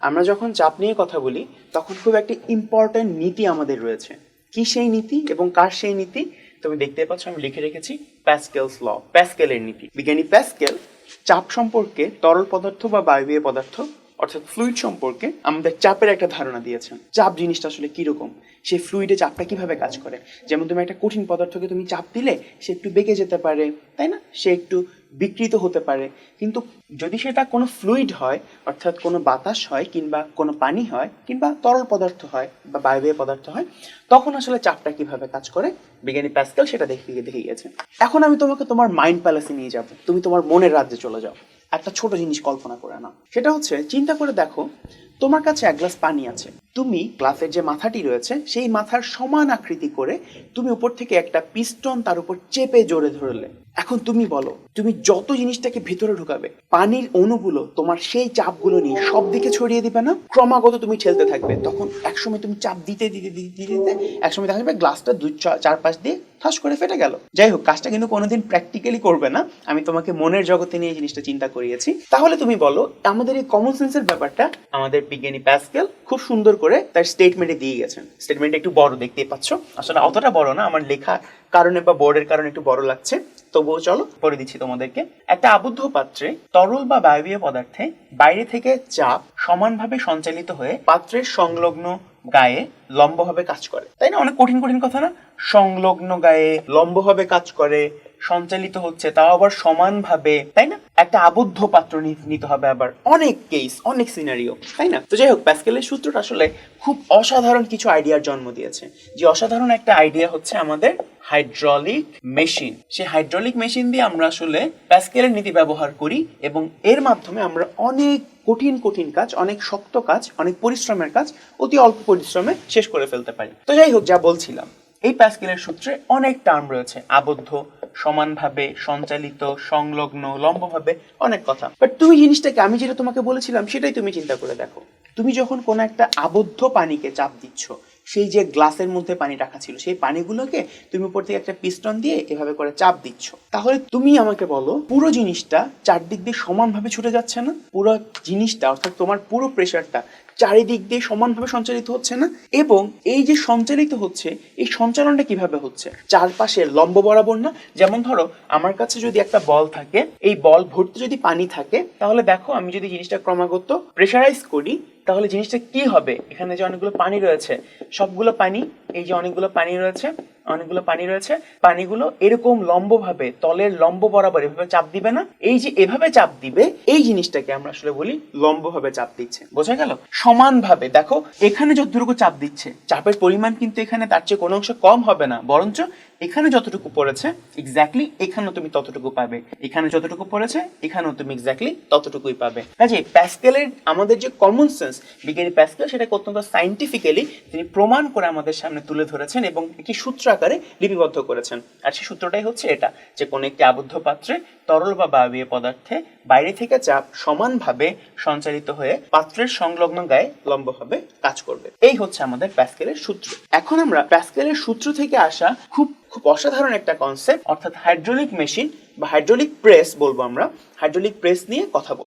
আমরা যখন চাপ নিয়ে কথা বলি, তখন খুব একটি ইম্পর্ট্যান্ট নীতি আমাদের রয়েছে। কি সেই নীতি এবং কার সেই নীতি? তুমি দেখতে পাচ্ছ, আমি লিখে রেখেছি প্যাসকেলস ল প্যাসকেলের নীতি। বিজ্ঞানী প্যাসকেল চাপ সম্পর্কে তরল পদার্থ বা বায়বীয় পদার্থ, অর্থাৎ ফ্লুইড সম্পর্কে আমাদের চাপের একটা ধারণা দিয়েছেন। চাপ জিনিসটা আসলে কীরকম? সেই ফ্লুইডে চাপটা কীভাবে কাজ করে? যেমন তুমি একটা কঠিন পদার্থকে তুমি চাপ দিলে, সে একটু বেঁকে যেতে পারে, তাই না? সে একটু বিকৃত হতে পারে। কিন্তু যদি সেটা কোনো ফ্লুইড হয়, অর্থাৎ কোনো বাতাস হয় কিংবা কোনো পানি হয় কিংবা তরল পদার্থ হয় বা বায়বীয় পদার্থ হয়, তখন আসলে চাপটা কীভাবে কাজ করে? বিজ্ঞানী প্যাসকেল সেটা দেখে দেখে গিয়েছে এখন আমি তোমাকে তোমার মাইন্ড প্যালেসে নিয়ে যাব। তুমি তোমার মনের রাজ্যে চলে যাও। একটা ছোট জিনিস কল্পনা করে নাও। সেটা হচ্ছে, চিন্তা করে দেখো তোমার কাছে এক গ্লাস পানি আছে। তুমি গ্লাসের যে মাথাটি রয়েছে, সেই মাথার সমান আকৃতি করে তুমি উপর থেকে একটা পিস্টন তার উপর চেপে জোরে ধরলে। এখন তুমি বলো, তুমি যত জিনিসটাকে ভেতরে ঢুকাবে, পানির অণুগুলো তোমার সেই চাপগুলো নিয়ে সব দিকে ছড়িয়ে দিবে না? ক্রমাগত তুমি ঠেলতে থাকবে। তখন একসময় তুমি চাপ দিতে দিতে দিতে দিতে একসময় দেখা যাবে গ্লাসটা চা- চারপাশ দিয়ে ঠাস করে ফেটে গেল। যাই হোক, কাজটা কিন্তু কোনোদিন প্র্যাকটিক্যালি করবে না। আমি তোমাকে মনের জগতে নিয়ে জিনিসটা চিন্তা করিয়েছি। তাহলে তুমি বলো, আমাদের এই কমন সেন্সের ব্যাপারটা আমাদের বিজ্ঞানী প্যাসকেল খুব সুন্দর করে তার স্টেটমেন্টে দিয়ে গেছেন। স্টেটমেন্ট একটু বড় দেখতেই পাচ্ছ। আসলে অতটা বড় না, আমার লেখা কারণে বা বোর্ডের কারণে একটু বড় লাগছে। তবুও চলো পরে দিচ্ছি তোমাদেরকে। একটা আবদ্ধ পাত্রে তরল বা বায়বীয় পদার্থে বাইরে থেকে চাপ সমানভাবে সঞ্চালিত হয়ে পাত্রের সংলগ্ন গায়ে লম্বভাবে কাজ করে। তাই না? অনেক কঠিন কঠিন কথা না? সংলগ্ন গায়ে লম্বভাবে কাজ করে সঞ্চালিত হচ্ছে, তাও আবার সমানভাবে, তাই না? একটা আবদ্ধ পাত্র নিতে হবে আবার। অনেক কেস অনেক সিনারিও তাই না? তো যাই হোক, প্যাসকেলের সূত্রটা আসলে খুব অসাধারণ কিছু আইডিয়ার জন্ম দিয়েছে। যে অসাধারণ একটা আইডিয়া হচ্ছে আমাদের হাইড্রলিক মেশিন। সেই হাইড্রলিক মেশিন দিয়ে আমরা আসলে প্যাসকেলের নীতি ব্যবহার করি এবং এর মাধ্যমে আমরা অনেক কঠিন কঠিন কাজ, অনেক শক্ত কাজ, অনেক পরিশ্রমের কাজ অতি অল্প পরিশ্রমে শেষ করে ফেলতে পারি। তো যাই হোক, যা বলছিলাম, এই প্যাসকেলের সূত্রে অনেক টার্ম রয়েছে, আবদ্ধ সমানভাবে সঞ্চালিত, সংলগ্ন, লম্বভাবে অনেক কথা। বাট তুমি জিনিসটাকে, আমি যেটা তোমাকে বলেছিলাম, সেটাই তুমি চিন্তা করে দেখো। তুমি যখন কোনো একটা আবদ্ধ পানিকে চাপ দিচ্ছ সেই যে গ্লাসের মধ্যে পানি রাখা ছিল, সেই পানিগুলোকে তুমি উপর থেকে একটা পিস্টন দিয়ে এভাবে করে চাপ দিচ্ছ। তাহলে তুমি আমাকে বলো, পুরো জিনিসটা চারদিক দিয়ে সমানভাবে ছুটে যাচ্ছে না? পুরো জিনিসটা, অর্থাৎ তোমার পুরো প্রেশারটা চারিদিক দিয়ে সমানভাবে সঞ্চালিত হচ্ছে না? এবং এই যে সঞ্চালিত হচ্ছে, এই সঞ্চালনটা কীভাবে হচ্ছে? চারপাশে লম্ব বরাবর না? যেমন ধরো, আমার কাছে যদি একটা বল থাকে, এই বল ভর্তি যদি পানি থাকে, তাহলে দেখো আমি যদি জিনিসটা ক্রমাগত প্রেশারাইজ করি তাহলে জিনিসটা কি হবে? এখানে যে অনেকগুলো পানি রয়েছে, সবগুলো পানি, এই যে অনেকগুলো পানি রয়েছে অনেকগুলো পানি রয়েছে। পানিগুলো এরকম লম্বভাবে, তলের লম্ব বরাবর এভাবে চাপ দিবে না। এই যে এভাবে চাপ দিবে, এই জিনিসটাকে আমরা আসলে বলি লম্বভাবে চাপ দিচ্ছে। বোঝা গেল? সমানভাবে, দেখো, এখানে যতটুকু চাপ দিচ্ছে, চাপের পরিমাণ কিন্তু এখানে তার চেয়ে কোনো অংশ কম হবে না। বরঞ্চ এখানে যতটুকু পড়েছে এক্স্যাক্টলি এখানেও তুমি ততটুকু পাবে। এখানে যতটুকু পড়েছে, এখানেও তুমি এক্স্যাক্টলি ততটুকুই পাবে। কাজে প্যাসকেলের আমাদের যে কমন সেন্স বিজ্ঞানী প্যাসকেল সেটাকে অত্যন্ত সাইন্টিফিক্যালি তিনি প্রমাণ করে আমাদের সামনে তুলে ধরেছেন এবং একটি আকারে লিপিবদ্ধ করেছেন। আর সেই সূত্রটাই হচ্ছে এটা, যে কোনো একটি আবদ্ধ পাত্রে তরল বা বায়বীয় পদার্থে বাইরে থেকে চাপ সমানভাবে সঞ্চালিত হয়ে পাত্রের সংলগ্ন গায়ে লম্বভাবে কাজ করবে। এই হচ্ছে আমাদের প্যাসকেলের সূত্র। এখন আমরা প্যাসকেলের সূত্র থেকে আসা খুব খুব অসাধারণ একটা কনসেপ্ট অর্থাৎ হাইড্রোলিক মেশিন বা হাইড্রোলিক প্রেস বলব আমরা। হাইড্রোলিক প্রেস নিয়ে কথা বলব।